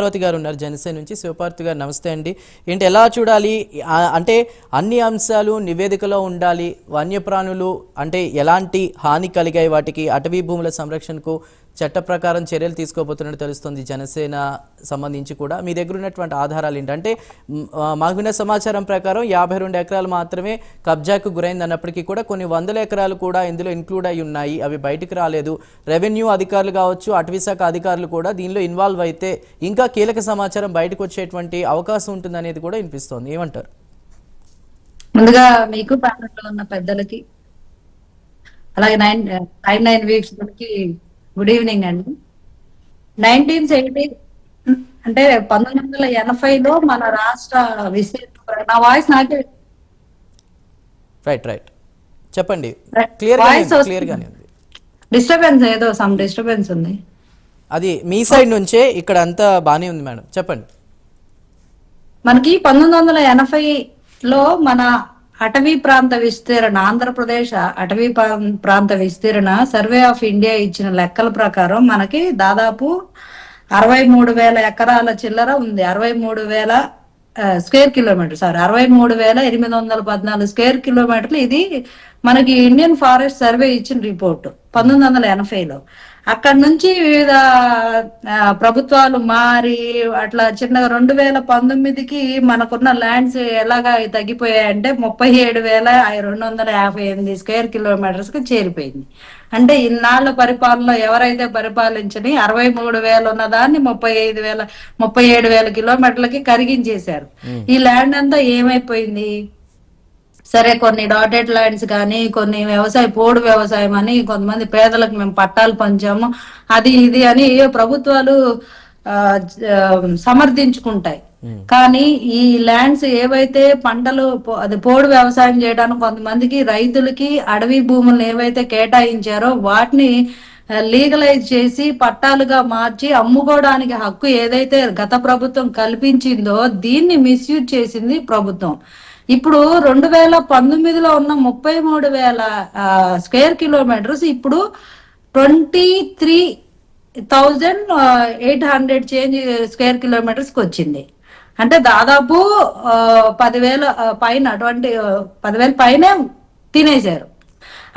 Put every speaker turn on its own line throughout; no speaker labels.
పార్వతి గారు ఉన్నారు జనసేన నుంచి. శివపార్వతి గారు నమస్తే అండి. ఏంటి ఎలా చూడాలి? అంటే అన్ని అంశాలు నివేదికలో ఉండాలి. వన్యప్రాణులు అంటే ఎలాంటి హాని కలిగాయి వాటికి? అటవీ భూముల సంరక్షణకు చట్ట ప్రకారం చర్యలు తీసుకోబోతున్నట్టు తెలుస్తుంది. జనసేన సంబంధించి కూడా మీ దగ్గర ఉన్నటువంటి ఆధారాలు ఏంటంటే మ్, మాకు సమాచారం ప్రకారం యాభై రెండు ఎకరాలు మాత్రమే కబ్జాకు గురైంది అన్నప్పటికీ కూడా కొన్ని వందల ఎకరాలు కూడా ఇందులో ఇంక్లూడ్ అయి ఉన్నాయి. అవి బయటికి రాలేదు. రెవెన్యూ అధికారులు కావచ్చు అటవీశాఖ అధికారులు కూడా దీనిలో ఇన్వాల్వ్ అయితే ఇంకా కీలక సమాచారం బయటకు వచ్చేటువంటి అవకాశం ఉంటుందనేది కూడా వినిపిస్తోంది. ఏమంటారు?
ముందుగా మీకు ప్యానెల్లో ఉన్న పెద్దలకి అలాగే nine nine nine weeks good evening అండి. నైన్టీన్ ఎయిటీ అంటే పంతొమ్మిది వందల ఎనభైలో మన రాష్ట్ర విస్తీర్ణ నా వాయిస్ నాకే
రైట్ రైట్ చెప్పండి. క్లియర్. క్లియర్ గానే ఉంది
డిస్టర్బెన్స్ ఏదో సమ్ డిస్టర్బెన్స్ ఉంది.
అది మీ సైడ్ నుంచే ఇక్కడ అంతా బానే ఉంది మేడం. చెప్పండి.
మనకి పంతొమ్మిది వందల ఎనభైలో మన అటవీ ప్రాంత విస్తీరణ ఆంధ్రప్రదేశ్ అటవీ ప్రాంత విస్తీరణ సర్వే ఆఫ్ ఇండియా ఇచ్చిన లెక్కల ప్రకారం మనకి దాదాపు అరవై మూడు వేల ఎకరాల చిల్లర ఉంది. అరవై మూడు వేల స్క్వేర్ కిలోమీటర్ సారీ అరవై మూడు వేల ఎనిమిది వందల పద్నాలుగు స్క్వేర్ కిలోమీటర్లు. ఇది మనకి ఇండియన్ ఫారెస్ట్ సర్వే ఇచ్చిన రిపోర్ట్ పంతొమ్మిది వందల ఎనభైలో. అక్కడ నుంచి వివిధ ప్రభుత్వాలు మారి అట్లా చిన్నగా రెండు వేల పంతొమ్మిదికి మనకున్న ల్యాండ్స్ ఎలాగా తగ్గిపోయాయంటే ముప్పై ఏడు వేల రెండు వందల యాభై ఎనిమిది స్క్వేర్ కిలోమీటర్స్కి చేరిపోయింది. అంటే ఇన్నాళ్ళ పరిపాలనలో ఎవరైతే పరిపాలించని అరవై మూడు వేలు ఉన్న దాన్ని ముప్పై ఐదు వేల ముప్పై ఏడు వేల కిలోమీటర్లకి కరిగించేశారు. ఈ ల్యాండ్ అంతా ఏమైపోయింది? సరే కొన్ని డాటెడ్ ల్యాండ్స్ కానీ కొన్ని వ్యవసాయ పోడు వ్యవసాయం అని కొంతమంది పేదలకు మేము పట్టాలు పంచాము. అది ఇది అని ప్రభుత్వాలు సమర్థించుకుంటాయి. కానీ ఈ ల్యాండ్స్ ఏవైతే పంటలు అది పోడు వ్యవసాయం చేయడానికి కొంతమందికి రైతులకి అడవి భూములను ఏవైతే కేటాయించారో వాటిని లీగలైజ్ చేసి పట్టాలుగా మార్చి అమ్ముకోవడానికి హక్కు ఏదైతే గత ప్రభుత్వం కల్పించిందో దీన్ని మిస్యూజ్ చేసింది ప్రభుత్వం. ఇప్పుడు రెండు వేల పంతొమ్మిదిలో ఉన్న ముప్పై మూడు వేల స్క్వేర్ కిలోమీటర్స్ ఇప్పుడు twenty three thousand eight hundred change square కిలోమీటర్స్కి వచ్చింది. అంటే దాదాపు పదివేల పైన ట్వంటీ పదివేల పైనే తినేశారు.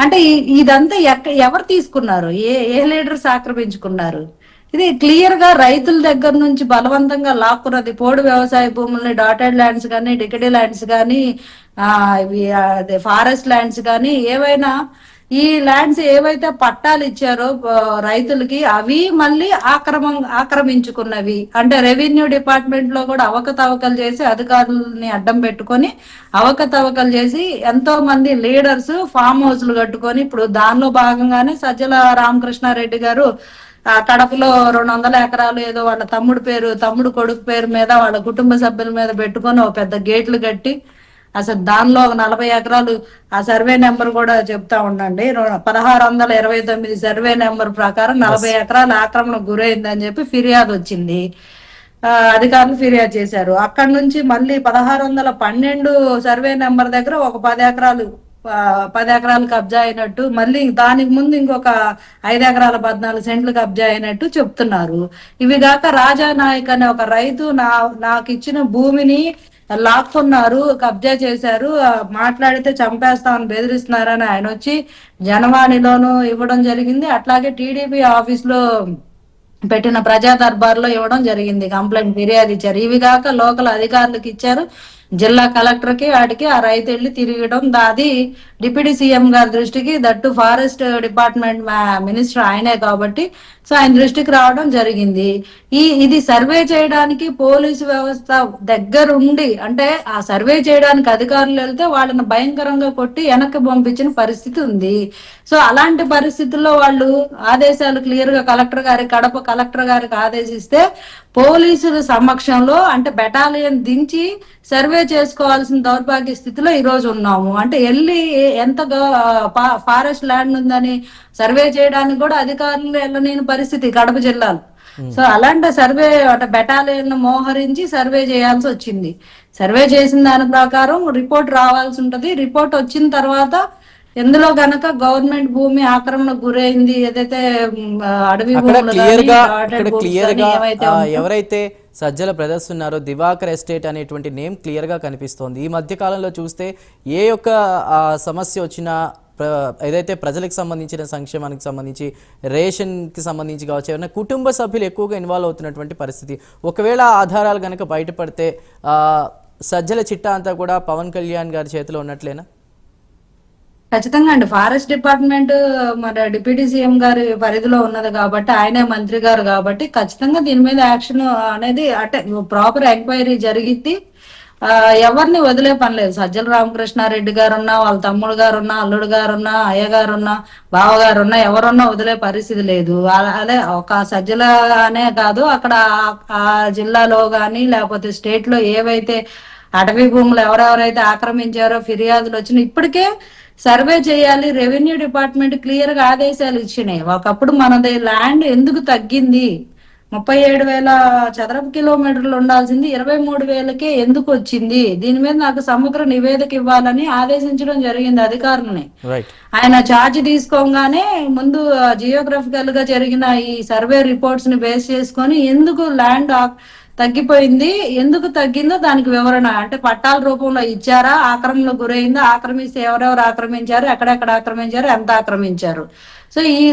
అంటే ఇదంతా ఎక్క ఎవరు తీసుకున్నారు? ఏ ఏ లీడర్స్ ఆక్రమించుకున్నారు? ఇది క్లియర్గా రైతుల దగ్గర నుంచి బలవంతంగా లాక్కున్నది. పోడు వ్యవసాయ భూముల్ని డాటెడ్ ల్యాండ్స్ కానీ డికెడీ ల్యాండ్స్ కానీ ఆ ఇవి అదే ఫారెస్ట్ ల్యాండ్స్ కానీ ఏవైనా ఈ ల్యాండ్స్ ఏవైతే పట్టాలు ఇచ్చారో రైతులకి అవి మళ్ళీ ఆక్రమం ఆక్రమించుకున్నవి. అంటే రెవెన్యూ డిపార్ట్మెంట్లో కూడా అవకతవకలు చేసి అధికారులని అడ్డం పెట్టుకొని అవకతవకలు చేసి ఎంతో మంది లీడర్స్ ఫామ్ హౌస్లు కట్టుకొని ఇప్పుడు దానిలో భాగంగానే సజ్జల రామకృష్ణారెడ్డి గారు ఆ కడపలో రెండు వందల ఎకరాలు ఏదో వాళ్ళ తమ్ముడు పేరు తమ్ముడు కొడుకు పేరు మీద వాళ్ళ కుటుంబ సభ్యుల మీద పెట్టుకొని ఒక పెద్ద గేట్లు కట్టి అసలు దానిలో ఒక నలభై ఎకరాలు ఆ సర్వే నెంబర్ కూడా చెప్తా ఉండండి. పదహారు వందల ఇరవై తొమ్మిది సర్వే నెంబర్ ప్రకారం నలభై ఎకరాల ఆక్రమణకు గురైందని చెప్పి ఫిర్యాదు వచ్చింది. ఆ, అధికారులు ఫిర్యాదు చేశారు. అక్కడ నుంచి మళ్ళీ పదహారు వందల పన్నెండు సర్వే నెంబర్ దగ్గర ఒక పది ఎకరాలు పది ఎకరాలు కబ్జా అయినట్టు మళ్ళీ దానికి ముందు ఇంకొక ఐదు ఎకరాల పద్నాలుగు సెంట్లు కబ్జా అయినట్టు చెప్తున్నారు. ఇవి కాక రాజా నాయక్ అనే ఒక రైతు నా నాకు ఇచ్చిన భూమిని లాక్కున్నారు కబ్జా చేశారు మాట్లాడితే చంపేస్తామని బెదిరిస్తున్నారని ఆయన వచ్చి జనవాణిలోను ఇవ్వడం జరిగింది. అట్లాగే టీడీపీ ఆఫీస్లో పెట్టిన ప్రజా దర్బార్లో ఇవ్వడం జరిగింది. కంప్లైంట్ ఫిర్యాదు ఇచ్చారు. ఇవి కాక లోకల్ అధికారులకు ఇచ్చారు. జిల్లా కలెక్టర్కి ఆ రైతు వెళ్ళి తిరగడం దాది డిప్యూటీ సీఎం గారి దృష్టికి దట్టు ఫారెస్ట్ డిపార్ట్మెంట్ మినిస్టర్ ఆయనే కాబట్టి సో ఆయన దృష్టికి రావడం జరిగింది. ఈ ఇది సర్వే చేయడానికి పోలీసు వ్యవస్థ దగ్గరుండి అంటే ఆ సర్వే చేయడానికి అధికారులు వెళ్తే వాళ్ళని భయంకరంగా కొట్టి వెనక్కి పంపించిన పరిస్థితి ఉంది. సో అలాంటి పరిస్థితుల్లో వాళ్ళు ఆదేశాలు క్లియర్గా కలెక్టర్ గారి కడప కలెక్టర్ గారికి ఆదేశిస్తే పోలీసుల సమక్షంలో అంటే బెటాలియన్ దించి సర్వే చేసుకోవాల్సిన దౌర్భాగ్య స్థితిలో ఈ రోజు ఉన్నాము. అంటే వెళ్ళి ఎంత ఫారెస్ట్ ల్యాండ్ ఉందని సర్వే చేయడానికి కూడా అధికారులు వెళ్ళలేని పరిస్థితి కడప జిల్లాలో. సో అలాంటి సర్వే అంటే బెటాలియన్ మోహరించి సర్వే చేయాల్సి వచ్చింది. సర్వే చేసిన దాని ప్రకారం రిపోర్ట్ రావాల్సి ఉంటది. రిపోర్ట్ వచ్చిన తర్వాత ఎందులో గనక గవర్నమెంట్ భూమి ఆక్రమణకు గురైంది ఏదైతే అడవి క్లియర్గా
క్లియర్ ఎవరైతే సజ్జల బ్రదర్స్ ఉన్నారో దివాకర్ ఎస్టేట్ అనేటువంటి నేమ్ క్లియర్గా కనిపిస్తోంది. ఈ మధ్య కాలంలో చూస్తే ఏ యొక్క సమస్య వచ్చినా ఏదైతే ప్రజలకు సంబంధించిన సంక్షేమానికి సంబంధించి రేషన్కి సంబంధించి కావచ్చు ఏమైనా కుటుంబ సభ్యులు ఎక్కువగా ఇన్వాల్వ్ అవుతున్నటువంటి పరిస్థితి. ఒకవేళ ఆధారాలు కనుక బయటపడితే ఆ, సజ్జల చిట్టా అంతా కూడా పవన్ కళ్యాణ్ గారి చేతిలో ఉన్నట్లేనా?
ఖచ్చితంగా అండి. ఫారెస్ట్ డిపార్ట్మెంట్ మన డిప్యూటీ సీఎం గారి పరిధిలో ఉన్నది కాబట్టి ఆయనే మంత్రి గారు కాబట్టి ఖచ్చితంగా దీని మీద యాక్షన్ అనేది అంటే ప్రాపర్ ఎంక్వైరీ జరిగిద్ది. ఎవరిని వదిలే పని లేదు. సజ్జల రామకృష్ణారెడ్డి గారు ఉన్నా వాళ్ళ తమ్ముడు గారు ఉన్నా అల్లుడు గారు ఉన్నా అయ్య ఉన్నా బావ గారు ఉన్నా ఎవరున్నా వదిలే పరిస్థితి లేదు. అలా- అదే ఒక సజ్జల అనే కాదు అక్కడ ఆ- జిల్లాలో కానీ లేకపోతే స్టేట్లో ఏవైతే అటవీ భూములు ఎవరెవరైతే ఆక్రమించారో ఫిర్యాదులు వచ్చినా ఇప్పటికే సర్వే చేయాలి రెవెన్యూ డిపార్ట్మెంట్ క్లియర్గా ఆదేశాలు ఇచ్చినాయి. ఒకప్పుడు మనది ల్యాండ్ ఎందుకు తగ్గింది? ముప్పై ఏడు వేల చదరపు కిలోమీటర్లు ఉండాల్సింది ఇరవై మూడు వేలకే ఎందుకు వచ్చింది? దీని మీద నాకు సమగ్ర నివేదిక ఇవ్వాలని ఆదేశించడం జరిగింది అధికారులని. ఆయన ఛార్జ్ తీసుకోగానే ముందు జియోగ్రఫికల్గా జరిగిన ఈ సర్వే రిపోర్ట్స్ని బేస్ చేసుకొని ఎందుకు ల్యాండ్ తగ్గిపోయింది. ఎందుకు తగ్గిందో దానికి వివరణ. అంటే పట్టాల రూపంలో ఇచ్చారా? ఆక్రమణకు గురైందా? ఆక్రమిస్తే ఎవరెవరు ఆక్రమించారు? ఎక్కడెక్కడ ఆక్రమించారు? ఎంత ఆక్రమించారు? సో ఈ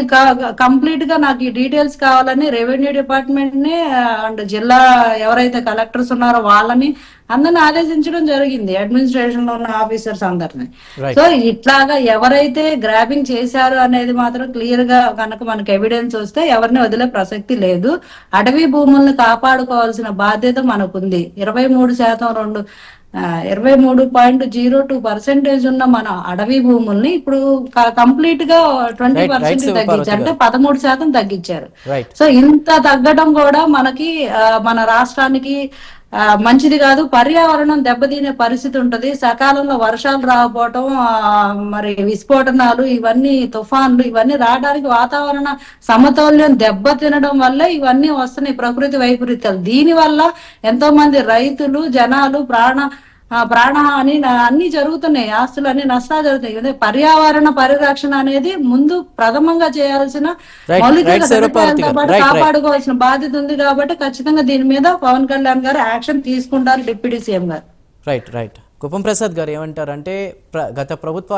కంప్లీట్గా నాకు ఈ డీటెయిల్స్ కావాలని రెవెన్యూ డిపార్ట్మెంట్ని అండ్ జిల్లా ఎవరైతే కలెక్టర్స్ ఉన్నారో వాళ్ళని అందరిని ఆదేశించడం జరిగింది అడ్మినిస్ట్రేషన్లో ఉన్న ఆఫీసర్స్ అందరిని. సో ఇట్లాగా ఎవరైతే గ్రాబింగ్ చేశారు అనేది మాత్రం క్లియర్గా కనుక మనకి ఎవిడెన్స్ వస్తే ఎవరిని వదిలే ప్రసక్తి లేదు. అటవీ భూముల్ని కాపాడుకోవాల్సిన బాధ్యత మనకుంది. ఇరవై మూడు శాతం రెండు ఇరవై మూడు పాయింట్ జీరో టూ పర్సెంటేజ్ ఉన్న మన అడవి భూముల్ని ఇప్పుడు కంప్లీట్గా ట్వంటీ పర్సెంట్ తగ్గించారు. అంటే పదమూడు శాతం తగ్గించారు. సో ఇంత తగ్గడం కూడా మనకి మన రాష్ట్రానికి మంచిది కాదు. పర్యావరణం దెబ్బతినే పరిస్థితి ఉంటది. సకాలంలో వర్షాలు రాకపోవటం ఆ, మరి విస్ఫోటనాలు ఇవన్నీ తుఫాన్లు ఇవన్నీ రావడానికి వాతావరణ సమతౌల్యం దెబ్బతినడం వల్ల ఇవన్నీ వస్తున్నాయి ప్రకృతి వైపరీత్యాలు. దీని వల్ల ఎంతో మంది రైతులు జనాలు ప్రాణ ప్రాణహాని నా- అన్ని జరుగుతున్నాయి ఆస్తులు అన్ని నష్టాలు జరుగుతాయి. పర్యావరణ పరిరక్షణ అనేది ముందు ప్రథమంగా చేయాల్సిన మౌలిక. కాపాడుకోవాల్సిన బాధ్యత ఉంది కాబట్టి ఖచ్చితంగా దీని మీద పవన్ కళ్యాణ్ గారు యాక్షన్ తీసుకుంటారు డిప్యూటీ సీఎం గారు.
రైట్ రైట్ కుప్పం ప్రసాద్ గారు ఏమంటారంటే ప్ర గత ప్రభుత్వ